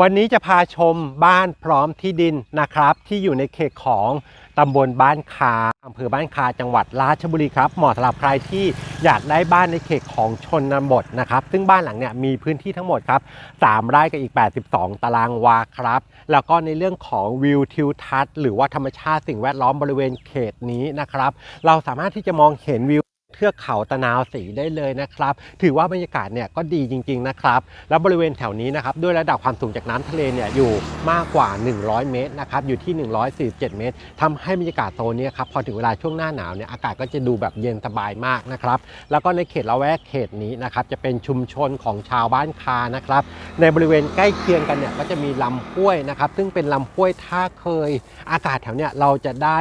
วันนี้จะพาชมบ้านพร้อมที่ดินนะครับ ที่อยู่ในเขตของตำบลบ้านคาอำเภอบ้านคาจังหวัดราชบุรีครับเหมาะสำหรับใครที่อยากได้บ้านในเขตของชนบทนะครับ ซึ่งบ้านหลังเนี่ยมีพื้นที่ทั้งหมดครับ3ไร่กับอีก 82 ตารางวาครับ แล้วก็ในเรื่องของวิวทิวทัศน์หรือว่าธรรมชาติสิ่งแวดล้อมบริเวณเขตนี้นะครับ เราสามารถที่จะมองเห็นวิว ทือกเขาตะนาวสีได้เลยนะครับ ถือว่าบรรยากาศเนี่ยก็ดีจริง ๆนะครับ แล้วบริเวณแถวนี้นะครับด้วยระดับความสูงจากน้ำทะเลเนี่ยอยู่มากกว่า 100 เมตรนะครับอยู่ที่ 147 เมตรทำให้บรรยากาศโซนนี้ครับพอถึงเวลาช่วงหน้าหนาวเนี่ยอากาศก็จะดูแบบเย็นสบายมากนะครับ แล้วก็ในเขตละแวกเขตนี้นะครับจะเป็นชุมชนของชาวบ้านคานะครับ ในบริเวณใกล้เคียงกันเนี่ยก็จะมีลำห้วยนะครับ ซึ่งเป็นลำห้วยท่าเคยอากาศแถวเนี้ยเราจะได้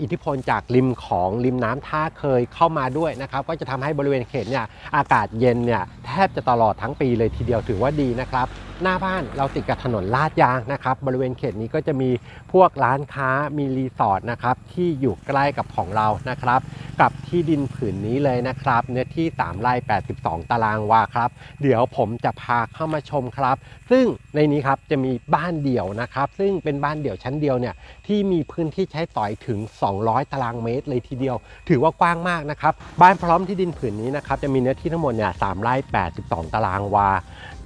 อิทธิพลจากริมของริมน้ำท่าเคยเข้ามาด้วยนะครับก็จะทำให้บริเวณเขตเนี่ยอากาศเย็นเนี่ยแทบจะตลอดทั้งปีเลยทีเดียวถือว่าดีนะครับ หน้าบ้านเราติดกับถนนลาดยางนะครับ บริเวณเขตนี้ก็จะมีพวกร้านค้ามีรีสอร์ทนะครับที่อยู่ใกล้กับของเรานะครับ กับที่ดินผืนนี้เลยนะครับ เนื้อที่ 3ไร่82 ตารางวาครับ เดี๋ยวผมจะพาเข้ามาชมครับ ซึ่งในนี้ครับจะมีบ้านเดี่ยวนะครับ ซึ่งเป็นบ้านเดี่ยวชั้นเดียวเนี่ยที่มีพื้นที่ใช้สอยถึง 200 ตารางเมตรเลยทีเดียว ถือว่ากว้างมากนะครับ บ้านพร้อมที่ดินผืนนี้นะครับจะมีเนื้อที่ทั้งหมดเนี่ย3ไร่82 ตารางวา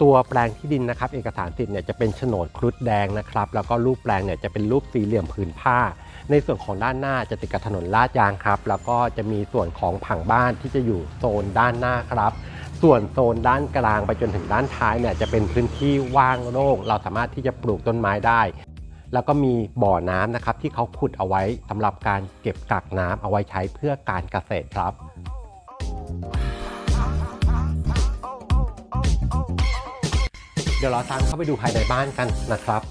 ตัวแปลงที่ดินนะครับ เอกสารสิทธิ์เนี่ยจะเป็นโฉนดครุฑแดงนะครับ แล้วก็รูปแปลงเนี่ยจะเป็นรูปสี่เหลี่ยมผืนผ้า ในส่วนของด้านหน้าจะติดกับถนนลาดยางครับ แล้วก็จะมีส่วนของผังบ้านที่จะอยู่โซนด้านหน้าครับส่วนโซนด้านกลางไปจนถึงด้านท้ายเนี่ยจะเป็นพื้นที่ว่างโล่งเราสามารถที่จะปลูกต้นไม้ได้ แล้วก็มีบ่อน้ำนะครับที่เขาขุดเอาไว้สำหรับการเก็บกักน้ำเอาไว้ใช้เพื่อการเกษตรครับ ดี๋ยวเราตามเข้าไปดูภายในบ้านกันนะครับ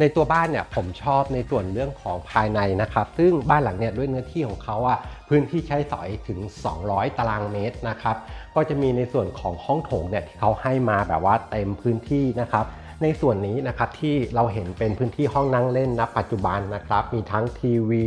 ในตัวบ้านเนี่ยผมชอบในส่วนเรื่องของภายในนะครับ ซึ่งบ้านหลังเนี่ยด้วยเนื้อที่ของเขาอะพื้นที่ใช้สอยถึง 200 ตารางเมตรนะครับ ก็จะมีในส่วนของห้องโถงเนี่ยที่เขาให้มาแบบว่าเต็มพื้นที่นะครับในส่วนนี้นะครับที่เราเห็นเป็นพื้นที่ห้องนั่งเล่นณปัจจุบันนะครับ มีทั้งทีวี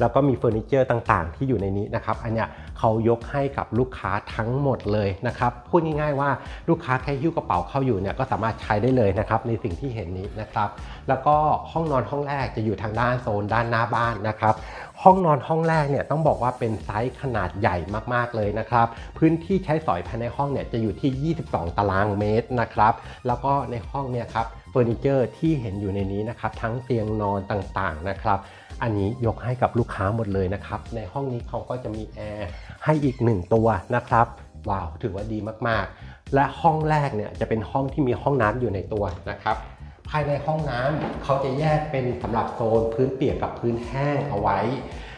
แล้วก็มีเฟอร์นิเจอร์ต่างๆ ที่อยู่ในนี้นะครับ อันเนี้ย เขายกให้กับลูกค้าทั้งหมดเลยนะครับพูดง่ายๆว่าลูกค้าแค่หิ้วกระเป๋าเข้าอยู่เนี่ยก็สามารถใช้ได้เลยนะครับในสิ่งที่เห็นนี้นะครับ แล้วก็ห้องนอนห้องแรกจะอยู่ทางด้านโซนด้านหน้าบ้านนะครับห้องนอนห้องแรกเนี่ยต้องบอกว่าเป็นไซส์ขนาดใหญ่มากๆเลยนะครับ พื้นที่ใช้สอยภายในห้องเนี่ยจะอยู่ที่ 22 ตารางเมตรนะครับแล้วก็ในห้องเนี่ยครับเฟอร์นิเจอร์ที่เห็นอยู่ในนี้นะครับทั้งเตียงนอนต่างๆนะครับ อันนี้ยกให้กับลูกค้าหมดเลยนะครับ ในห้องนี้เขาก็จะมีแอร์ ให้อีกหนึ่งตัวนะครับว้าวถือว่าดีมากๆ และห้องแรกเนี่ยจะเป็นห้องที่มีห้องน้ำอยู่ในตัวนะครับ ภายในห้องน้ำเขาจะแยกเป็นสำหรับโซนพื้นเปียกกับพื้นแห้งเอาไว้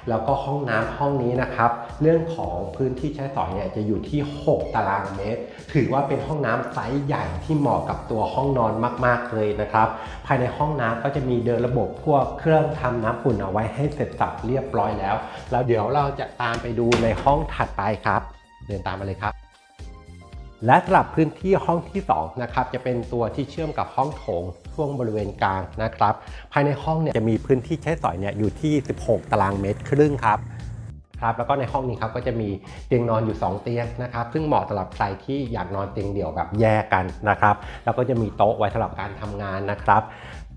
แล้วก็ห้องน้ำห้องนี้นะครับ เรื่องของพื้นที่ใช้สอยเนี่ยจะอยู่ที่ 6 ตารางเมตร ถือว่าเป็นห้องน้ำไซส์ใหญ่ที่เหมาะกับตัวห้องนอนมาก ๆเลยนะครับ ภายในห้องน้ำก็จะมีเดินระบบพวกเครื่องทำน้ำอุ่นเอาไว้ให้เสร็จสับเรียบร้อยแล้ว แล้วเดี๋ยวเราจะตามไปดูในห้องถัดไปครับ เดินตามมาเลยครับ และสำหรับพื้นที่ห้องที่2นะครับจะเป็นตัวที่เชื่อมกับห้องโถงช่วงบริเวณกลางนะครับ ภายในห้องเนี่ยจะมีพื้นที่ใช้สอยเนี่ยอยู่ที่ 16 ตารางเมตรครึ่งครับครับแล้วก็ในห้องนี้ครับก็จะมีเตียงนอนอยู่ 2 เตียงนะครับ ซึ่งเหมาะสำหรับใครที่อยากนอนเตียงเดี่ยวแบบแยกกันนะครับ แล้วก็จะมีโต๊ะไว้สำหรับการทำงานนะครับ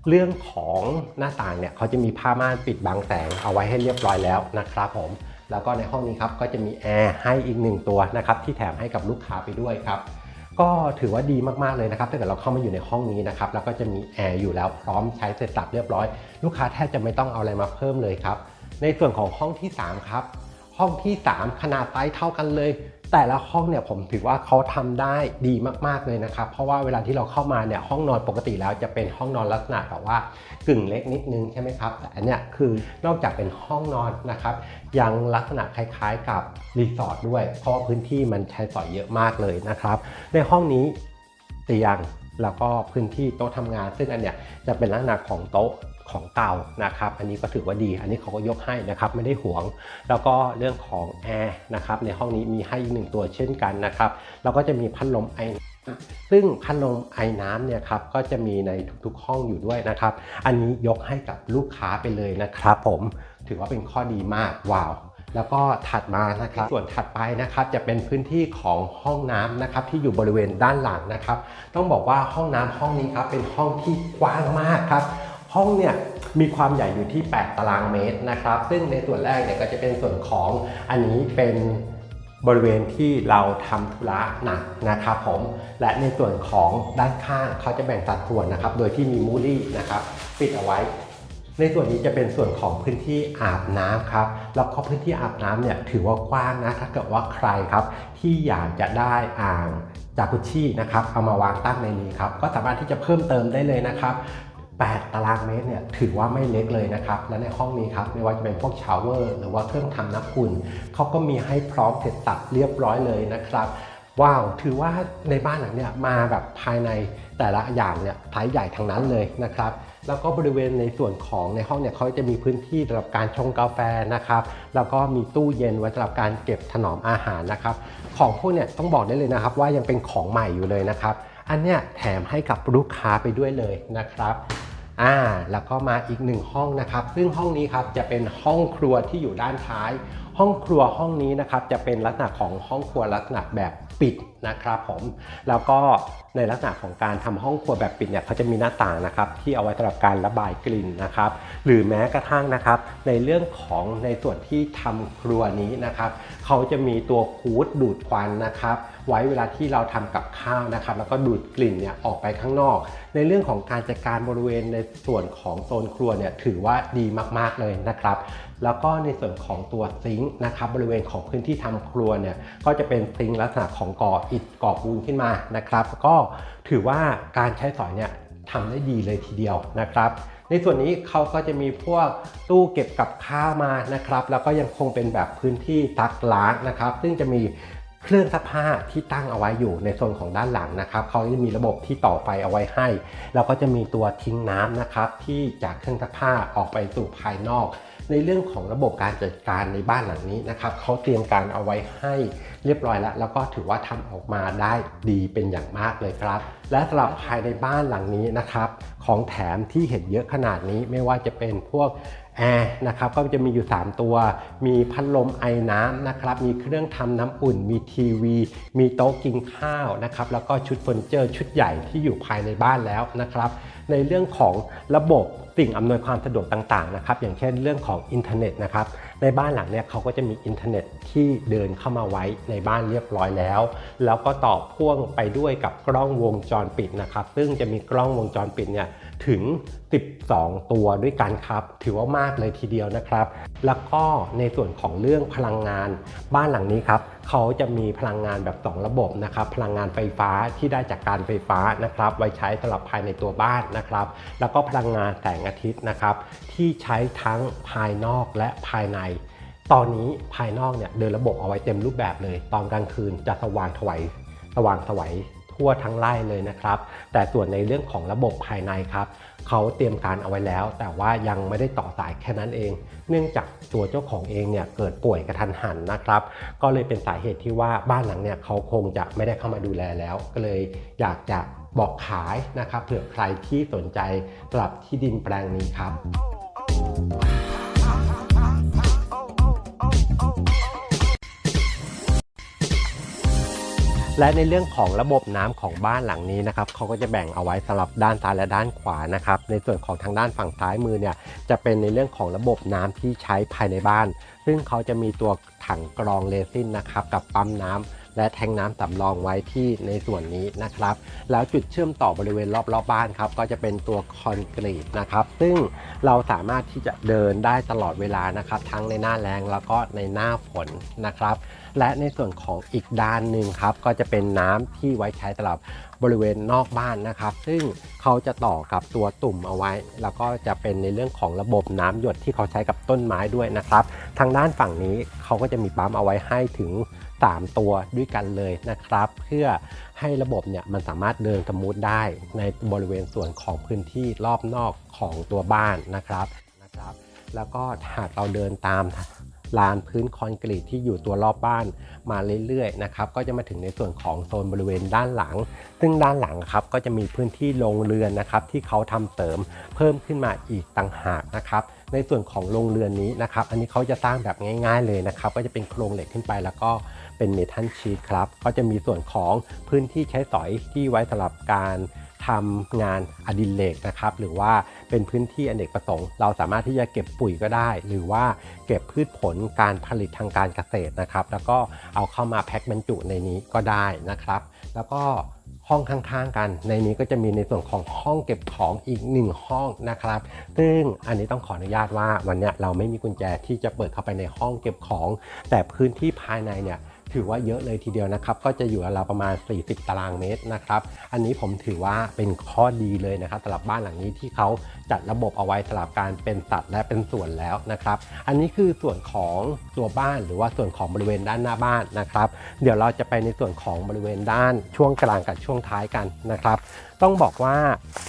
เรื่องของหน้าต่างเนี่ยเขาจะมีผ้าม่านปิดบังแสงเอาไว้ให้เรียบร้อยแล้วนะครับผม แล้วก็ในห้องนี้ครับก็จะมีแอร์ให้อีกหนึ่งตัวนะครับที่แถมให้กับลูกค้าไปด้วยครับก็ถือว่าดีมากๆเลยนะครับถ้าเกิดเราเข้ามาอยู่ในห้องนี้นะครับแล้วก็จะมีแอร์อยู่แล้วพร้อมใช้เสร็จสับเรียบร้อย ลูกค้าแทบจะไม่ต้องเอาอะไรมาเพิ่มเลยครับในส่วนของห้องที่ 3 ครับ ห้องที่ 3 ขนาดไซส์เท่ากันเลย แต่ละห้องเนี่ยผมถือว่าเขาทำได้ดีมากๆเลยนะครับ เพราะว่าเวลาที่เราเข้ามาเนี่ยห้องนอนปกติแล้วจะเป็นห้องนอนลักษณะแบบว่ากึ่งเล็กนิดนึงใช่ไหมครับแต่อันเนี้ยคือนอกจากเป็นห้องนอนนะครับ ยังลักษณะคล้ายๆกับรีสอร์ทด้วย เพราะว่าพื้นที่มันใช้สอยเยอะมากเลยนะครับ ในห้องนี้เตียงแล้วก็พื้นที่โต๊ะทำงาน ซึ่งอันเนี้ยจะเป็นลักษณะของโต๊ะ ของเก่านะครับ อันนี้ก็ถือว่าดี อันนี้เขาก็ยกให้นะครับไม่ได้หวง แล้วก็เรื่องของแอร์นะครับในห้องนี้มีให้อีกหนึ่งตัวเช่นกันนะครับ แล้วก็จะมีพัดลมไอซึ่งพัดลมไอน้ำเนี่ยครับก็จะมีในทุกๆห้องอยู่ด้วยนะครับ อันนี้ยกให้กับลูกค้าไปเลยนะครับผมถือว่าเป็นข้อดีมากว้าวแล้วก็ถัดมานะครับส่วนถัดไปนะครับจะเป็นพื้นที่ของห้องน้ำนะครับที่อยู่บริเวณด้านหลังนะครับ ต้องบอกว่าห้องน้ำห้องนี้ครับเป็นห้องที่กว้างมากครับ ห้องเนี่ยมีความใหญ่อยู่ที่ 8 ตารางเมตรนะครับ ซึ่งในส่วนแรกเนี่ยก็จะเป็นส่วนของอันนี้เป็นบริเวณที่เราทำธุระหนักนะครับผม และในส่วนของด้านข้างเขาจะแบ่งสัดส่วนนะครับ โดยที่มีมูลี่นะครับปิดเอาไว้ ในส่วนนี้จะเป็นส่วนของพื้นที่อาบน้ำครับ แล้วก็พื้นที่อาบน้ำเนี่ยถือว่ากว้างนะ ถ้าเกิดว่าใครครับ ที่อยากจะได้อ่างจากุชี่นะครับ เอามาวางตั้งในนี้ครับ ก็สามารถที่จะเพิ่มเติมได้เลยนะครับ 8 ตารางเมตรเนี่ยถือว่าไม่เล็กเลยนะครับ และในห้องนี้ครับไม่ว่าจะเป็นพวกชาวเวอร์หรือว่าเครื่องทำน้ำอุ่นเขาก็มีให้พร้อมเสร็จสับเรียบร้อยเลยนะครับว้าวถือว่าในบ้านหลังเนี่ยมาแบบภายในแต่ละอย่างเนี่ยไซส์ใหญ่ทั้งนั้นเลยนะครับ แล้วก็บริเวณในส่วนของในห้องเนี่ยเขาจะมีพื้นที่สำหรับการชงกาแฟนะครับ แล้วก็มีตู้เย็นไว้สำหรับการเก็บถนอมอาหารนะครับ ของพวกเนี่ยต้องบอกได้เลยนะครับ ว่ายังเป็นของใหม่อยู่เลยนะครับ อันเนี้ยแถมให้กับลูกค้าไปด้วยเลยนะครับ อ่าแล้วก็มาอีกหนึ่งห้องนะครับ ซึ่งห้องนี้ครับจะเป็นห้องครัวที่อยู่ด้านท้าย ห้องครัวห้องนี้นะครับจะเป็นลักษณะของห้องครัวลักษณะแบบปิดนะครับผมแล้วก็ในลักษณะของการทำห้องครัวแบบปิดเนี่ยเขาจะมีหน้าต่างนะครับที่เอาไว้สำหรับการระบายกลิ่นนะครับ หรือแม้กระทั่งนะครับในเรื่องของในส่วนที่ทำครัวนี้นะครับเขาจะมีตัวคูดดูดควันนะครับ ไว้เวลาที่เราทำกับข้าวนะครับ แล้วก็ดูดกลิ่นเนี่ยออกไปข้างนอก ในเรื่องของการจัดการบริเวณในส่วนของโซนครัวเนี่ยถือว่าดีมากๆเลยนะครับแล้วก็ในส่วนของตัวซิงค์นะครับบริเวณของพื้นที่ทำครัวเนี่ยก็จะเป็นซิงค์ลักษณะของก่ออิฐก่อปูนขึ้นมานะครับ ก็ถือว่าการใช้สอยเนี่ยทำได้ดีเลยทีเดียวนะครับ ในส่วนนี้เขาก็จะมีพวกตู้เก็บกับข้าวมานะครับ แล้วก็ยังคงเป็นแบบพื้นที่ตักล้างนะครับ ซึ่งจะมี เครื่องซักผ้าที่ตั้งเอาไว้อยู่ในโซนของด้านหลังนะครับเขาจะมีระบบที่ต่อไฟเอาไว้ให้ แล้วก็จะมีตัวทิ้งน้ำนะครับที่จากเครื่องซักผ้าออกไปสู่ภายนอก ในเรื่องของระบบการจัดการในบ้านหลังนี้นะครับเขาเตรียมการเอาไว้ให้เรียบร้อยแล้ว แล้วก็ถือว่าทำออกมาได้ดีเป็นอย่างมากเลยครับ และสำหรับภายในบ้านหลังนี้นะครับของแถมที่เห็นเยอะขนาดนี้ไม่ว่าจะเป็นพวก แอร์นะครับก็จะมีอยู่ 3 ตัว มีพัดลมไอน้ำนะครับมีเครื่องทำน้ำอุ่น มีทีวี มีโต๊ะกินข้าวนะครับแล้วก็ชุดเฟอร์นิเจอร์ชุดใหญ่ที่อยู่ภายในบ้านแล้วนะครับในเรื่องของระบบสิ่งอำนวยความสะดวกต่างๆนะครับอย่างเช่นเรื่องของอินเทอร์เน็ตนะครับในบ้านหลังเนี่ยเขาก็จะมีอินเทอร์เน็ตที่เดินเข้ามาไว้ในบ้านเรียบร้อยแล้ว แล้วก็ต่อพ่วงไปด้วยกับกล้องวงจรปิดนะครับซึ่งจะมีกล้องวงจรปิดเนี่ย ถึง 12 ตัวด้วยกันครับ ถือว่ามากเลยทีเดียวนะครับ แล้วก็ในส่วนของเรื่องพลังงาน บ้านหลังนี้ครับเขาจะมีพลังงานแบบ 2 ระบบนะครับ พลังงานไฟฟ้าที่ได้จากการไฟฟ้านะครับ ไว้ใช้สำหรับภายในตัวบ้านนะครับ แล้วก็พลังงานแสงอาทิตย์นะครับ ที่ใช้ทั้งภายนอกและภายในตอนนี้ภายนอกเนี่ยเดินระบบเอาไว้เต็มรูปแบบเลย ตอนกลางคืนจะสว่างถวายสว่างถวาย ทั่วทั้งไร่เลยนะครับ แต่ส่วนในเรื่องของระบบภายในครับเขาเตรียมการเอาไว้แล้ว แต่ว่ายังไม่ได้ต่อสายแค่นั้นเอง เนื่องจากตัวเจ้าของเองเนี่ยเกิดป่วยกระทันหันนะครับ ก็เลยเป็นสาเหตุที่ว่าบ้านหลังเนี่ยเขาคงจะไม่ได้เข้ามาดูแลแล้ว ก็เลยอยากจะบอกขายนะครับเผื่อใครที่สนใจสำหรับที่ดินแปลงนี้ครับ และในเรื่องของระบบน้ำของบ้านหลังนี้นะครับเขาก็จะแบ่งเอาไว้สำหรับด้านซ้ายและด้านขวานะครับในส่วนของทางด้านฝั่งซ้ายมือเนี่ยจะเป็นในเรื่องของระบบน้ำที่ใช้ภายในบ้าน ซึ่งเขาจะมีตัวถังกรองเรซินนะครับกับปั๊มน้ำ และแทงน้ำสำรองไว้ที่ในส่วนนี้นะครับ แล้วจุดเชื่อมต่อบริเวณรอบๆบบ้านครับ ก็จะเป็นตัวคอนกรีตนะครับ ซึ่งเราสามารถที่จะเดินได้ตลอดเวลานะครับ ทั้งในหน้าแรงแล้วก็ในหน้าฝนนะครับ และในส่วนของอีกด้านหนึ่งครับ ก็จะเป็นน้ำที่ไว้ใช้สำหรับบริเวณนอกบ้านนะครับ ซึ่งเขาจะต่อกับตัวตุ่มเอาไว้ แล้วก็จะเป็นในเรื่องของระบบน้ำหยดที่เขาใช้กับต้นไม้ด้วยนะครับ ทางด้านฝั่งนี้เขาก็จะมีปั๊มเอาไว้ให้ถึง 3 ตัวด้วยกันเลยนะครับ เพื่อให้ระบบเนี่ยมันสามารถเดินสมูทได้ในบริเวณส่วนของพื้นที่รอบนอกของตัวบ้านนะครับนะครับ แล้วก็หากเราเดินตามลานพื้นคอนกรีตที่อยู่ตัวรอบบ้านมาเรื่อยๆนะครับก็จะมาถึงในส่วนของโซนบริเวณด้านหลัง ซึ่งด้านหลังครับก็จะมีพื้นที่โรงเรือนนะครับที่เขาทำเสริมเพิ่มขึ้นมาอีกต่างหากนะครับในส่วนของโรงเรือนนี้นะครับอันนี้เขาจะสร้างแบบง่าย ๆเลยนะครับก็จะเป็นโครงเหล็กขึ้นไปแล้วก็ เป็นเมทัลชีทครับ ก็จะมีส่วนของพื้นที่ใช้สอยที่ไว้สำหรับการทำงานอดิเรกนะครับ หรือว่าเป็นพื้นที่อเนกประสงค์ เราสามารถที่จะเก็บปุ๋ยก็ได้ หรือว่าเก็บพืชผลการผลิตทางการเกษตรนะครับ แล้วก็เอาเข้ามาแพ็คบรรจุในนี้ก็ได้นะครับ แล้วก็ห้องข้างๆกัน ในนี้ก็จะมีในส่วนของห้องเก็บของอีกหนึ่งห้องนะครับ ซึ่งอันนี้ต้องขออนุญาตว่าวันนี้เราไม่มีกุญแจที่จะเปิดเข้าไปในห้องเก็บของ แต่พื้นที่ภายในเนี่ย ถือว่าเยอะเลยทีเดียวนะครับ ก็จะอยู่ราวประมาณ 40 ตารางเมตรนะครับ อันนี้ผมถือว่าเป็นข้อดีเลยนะครับสำหรับบ้านหลังนี้ที่เขาจัดระบบเอาไว้สำหรับการเป็นสัตว์และเป็นส่วนแล้วนะครับ อันนี้คือส่วนของตัวบ้านหรือว่าส่วนของบริเวณด้านหน้าบ้านนะครับ เดี๋ยวเราจะไปในส่วนของบริเวณด้านช่วงกลางกับช่วงท้ายกันนะครับต้องบอกว่า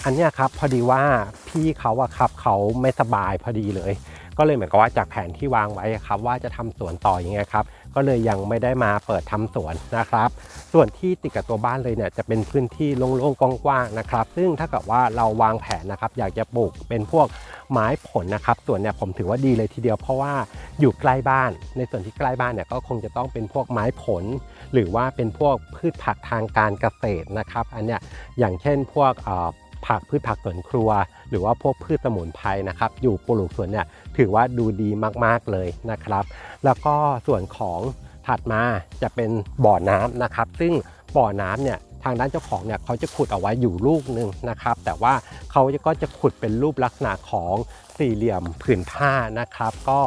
อันนี้ครับพอดีว่าพี่เขาอะครับเขาไม่สบายพอดีเลย ก็เลยเหมือนกับว่าจากแผนที่วางไว้ครับว่าจะทำสวนต่ออยังไงครับก็เลยยังไม่ได้มาเปิดทำสวนนะครับ ส่วนที่ติดกับตัวบ้านเลยเนี่ยจะเป็นพื้นที่โล่งๆกว้างๆนะครับ ซึ่งถ้าเกิดว่าเราวางแผนนะครับ อยากจะปลูกเป็นพวกไม้ผลนะครับส่วนเนี่ยผมถือว่าดีเลยทีเดียวเพราะว่าอยู่ใกล้บ้าน ในส่วนที่ใกล้บ้านเนี่ยก็คงจะต้องเป็นพวกไม้ผล หรือว่าเป็นพวกพืชผักทางการเกษตรนะครับ อันเนี้ยอย่างเช่นพวกเอ่อ ผักพืชผักสวนครัว หรือว่าพวกพืชสมุนไพรนะครับ อยู่ปลูกสวนเนี่ยถือว่าดูดีมากๆเลยนะครับ แล้วก็ส่วนของถัดมาจะเป็นบ่อน้ำนะครับ ซึ่งบ่อน้ำเนี่ยทางด้านเจ้าของเนี่ยเขาจะขุดเอาไว้อยู่ลูกหนึ่งนะครับ แต่ว่าเขาก็จะขุดเป็นรูปลักษณะของ สี่เหลี่ยมผืนผ้านะครับ ก็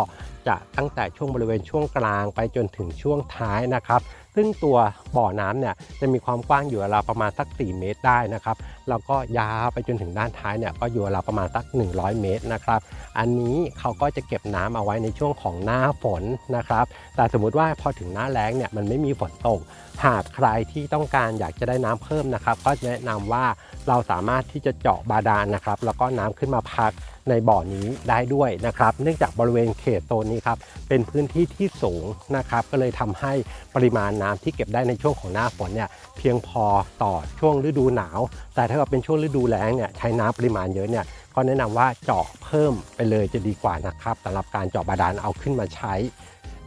จะตั้งแต่ช่วงบริเวณช่วงกลางไปจนถึงช่วงท้ายนะครับ ซึ่งตัวบ่อน้ำเนี่ยจะมีความกว้างอยู่ราวประมาณสัก 4 เมตรได้นะครับแล้วก็ยาวไปจนถึงด้านท้ายเนี่ยก็อยู่ราวประมาณสัก 100 เมตรนะครับ อันนี้เขาก็จะเก็บน้ำเอาไว้ในช่วงของหน้าฝนนะครับ แต่สมมุติว่าพอถึงหน้าแล้งเนี่ยมันไม่มีฝนตกหากใครที่ต้องการอยากจะได้น้ำเพิ่มนะครับ ก็แนะนำว่าเราสามารถที่จะเจาะบาดาลนะครับ แล้วก็น้ำขึ้นมาพักในบ่อนี้ได้ด้วยนะครับ เนื่องจากบริเวณเขตโซนนี้ครับเป็นพื้นที่ที่สูงนะครับ ก็เลยทำให้ปริมาณน้ำที่เก็บได้ในช่วงของหน้าฝนเนี่ยเพียงพอต่อช่วงฤดูหนาว แต่ถ้าเกิดเป็นช่วงฤดูแล้งเนี่ยใช้น้ำปริมาณเยอะเนี่ยก็แนะนำว่าเจาะเพิ่มไปเลยจะดีกว่านะครับสำหรับการเจาะบาดาลเอาขึ้นมาใช้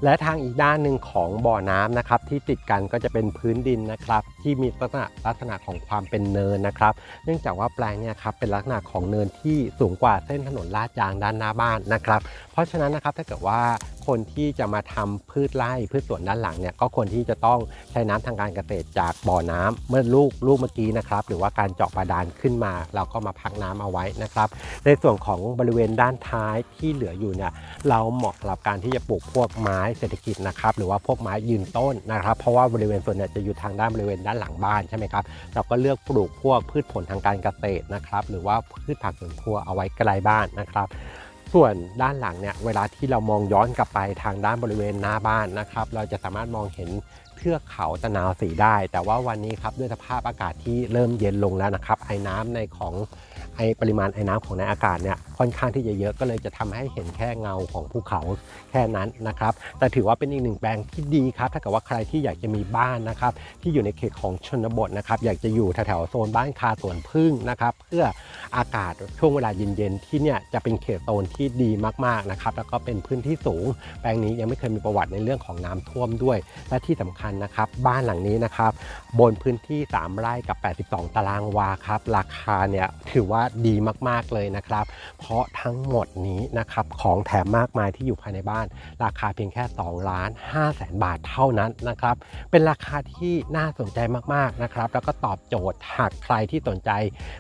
และทางอีกด้านหนึ่งของบ่อน้ำนะครับ ที่ติดกันก็จะเป็นพื้นดินนะครับ ที่มีลักษณะลักษณะของความเป็นเนินนะครับ เนื่องจากว่าแปลงเนี่ยครับเป็นลักษณะของเนินที่สูงกว่าเส้นถนนลาดยางด้านหน้าบ้านนะครับ เพราะฉะนั้นนะครับถ้าเกิดว่าคนที่จะมาทำพืชไร่พืชสวนด้านหลังเนี่ยก็ควรที่จะต้องใช้น้ำทางการเกษตรจากบ่อน้ำเมื่อลูกลูกเมื่อกี้นะครับ หรือว่าการเจาะบาดาลขึ้นมา เราก็มาพักน้ำเอาไว้นะครับ ในส่วนของบริเวณด้านท้ายที่เหลืออยู่เนี่ยเราเหมาะสำหรับการที่จะปลูกพวกไม้เศรษฐกิจนะครับหรือว่าพวกไม้ยืนต้นนะครับ เพราะว่าบริเวณส่วนเนี่ยจะอยู่ทางด้านบริเวณด้านหลังบ้านใช่ไหมครับเราก็เลือกปลูกพวกพืชผลทางการเกษตรนะครับ หรือว่าพืชผักสวนครัวเอาไว้ใกล้บ้านนะครับ ส่วนด้านหลังเนี่ยเวลาที่เรามองย้อนกลับไปทางด้านบริเวณหน้าบ้านนะครับ เราจะสามารถมองเห็นเทือกเขาตะนาวสีได้ แต่ว่าวันนี้ครับด้วยสภาพอากาศที่เริ่มเย็นลงแล้วนะครับไอ้น้ำในของไอปริมาณไอ้น้ำของในอากาศเนี่ยค่อนข้างที่จะเยอะก็เลยจะทำให้เห็นแค่เงาของภูเขาแค่นั้นนะครับแต่ถือว่าเป็นอีกหนึ่งแปลงที่ดีครับถ้าเกิดว่าใครที่อยากจะมีบ้านนะครับที่อยู่ในเขตของชนบทนะครับอยากจะอยู่แถวๆโซนบ้านคาสวนพึ่งนะครับเพื่ออากาศช่วงเวลาเย็นๆที่เนี่ยจะเป็นเขตโซนที่ดีมากๆนะครับแล้วก็เป็นพื้นที่สูง แปลงนี้ยังไม่เคยมีประวัติในเรื่องของน้ำท่วมด้วย และที่สำคัญนะครับบ้านหลังนี้นะครับบนพื้นที่ 3 ไร่กับ 82 ตารางวาครับราคาเนี่ยถือว่าดีมากๆเลยนะครับ เพราะทั้งหมดนี้นะครับของแถมมากมายที่อยู่ภายในบ้าน ราคาเพียงแค่2ล้าน5แสนบาทเท่านั้นนะครับ เป็นราคาที่น่าสนใจมากๆนะครับ แล้วก็ตอบโจทย์หากใครที่สนใจ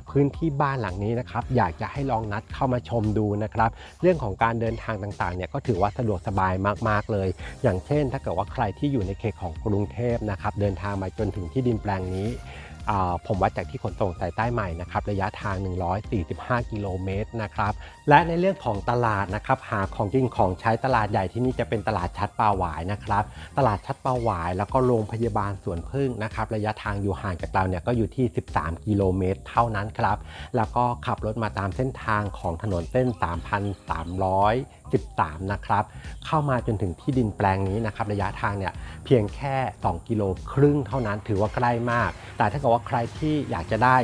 พื้นที่บ้านหลังนี้นะครับอยากจะให้ลองนัดเข้ามาชมดูนะครับ เรื่องของการเดินทางต่างๆเนี่ยก็ถือว่าสะดวกสบายมากๆเลย อย่างเช่น ถ้าเกิดว่าใครที่อยู่ในเขตของกรุงเทพนะครับเดินทางมาจนถึงที่ดินแปลงนี้ ผมวัดจากที่ขนส่งสายใต้ใหม่นะครับระยะทาง 145 กิโลเมตรนะครับและในเรื่องของตลาดนะครับหาของกินของใช้ตลาดใหญ่ที่นี่จะเป็นตลาดชัดปลาหวายนะครับ ตลาดชัดปลาหวายแล้วก็โรงพยาบาลสวนพึ่งนะครับ ระยะทางอยู่ห่างจากเราเนี่ยก็อยู่ที่ 13 กิโลเมตร เท่านั้นครับ แล้วก็ขับรถมาตามเส้นทางของถนนเส้น 3,313 นะครับ เข้ามาจนถึงที่ดินแปลงนี้นะครับ ระยะทางเนี่ยเพียงแค่ 2 กิโลครึ่งเท่านั้นถือว่าใกล้มาก แต่ถ้าเกิดว่าใครที่อยากจะได้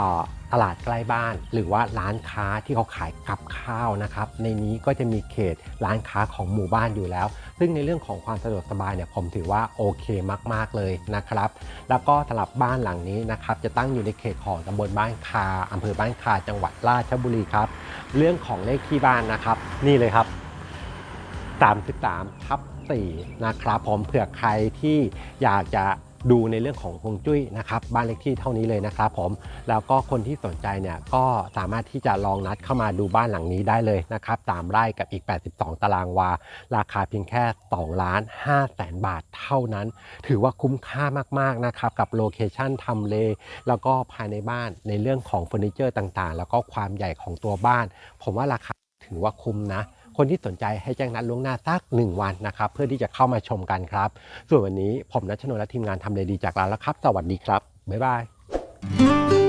อ่า ตลาดใกล้บ้าน หรือว่าร้านค้าที่เขาขายกับข้าวนะครับ ในนี้ก็จะมีเขตร้านค้าของหมู่บ้านอยู่แล้ว ซึ่งในเรื่องของความสะดวกสบายเนี่ยผมถือว่าโอเคมาก ๆ เลยนะครับ แล้วก็สำหรับบ้านหลังนี้นะครับจะตั้งอยู่ในเขตของตำบลบ้านคาอำเภอบ้านคาจังหวัดราชบุรีครับ เรื่องของเลขที่บ้านนะครับ นี่เลยครับ 33ทับ4นะครับผมเผื่อใครที่อยากจะ ดูในเรื่องของฮวงจุ้ยนะครับบ้านเลขที่เท่านี้เลยนะครับผมแล้วก็คนที่สนใจเนี่ยก็สามารถที่จะลองนัดเข้ามาดูบ้านหลังนี้ได้เลยนะครับตามไร่กับอีก 82 ตารางวา ราคาเพียงแค่2ล้าน5แสนบาทเท่านั้น ถือว่าคุ้มค่ามากๆนะครับกับโลเคชั่นทำเลแล้วก็ภายในบ้านในเรื่องของเฟอร์นิเจอร์ต่างๆ แล้วก็ความใหญ่ของตัวบ้าน ผมว่าราคาถือว่าคุ้มนะ คนที่สนใจให้แจ้งนัดล่วงหน้าสักหนึ่งวันนะครับ เพื่อที่จะเข้ามาชมกันครับ ส่วนวันนี้ผมนัชนนและทีมงานทำเลดีจากราแล้วครับ สวัสดีครับ บ๊ายบาย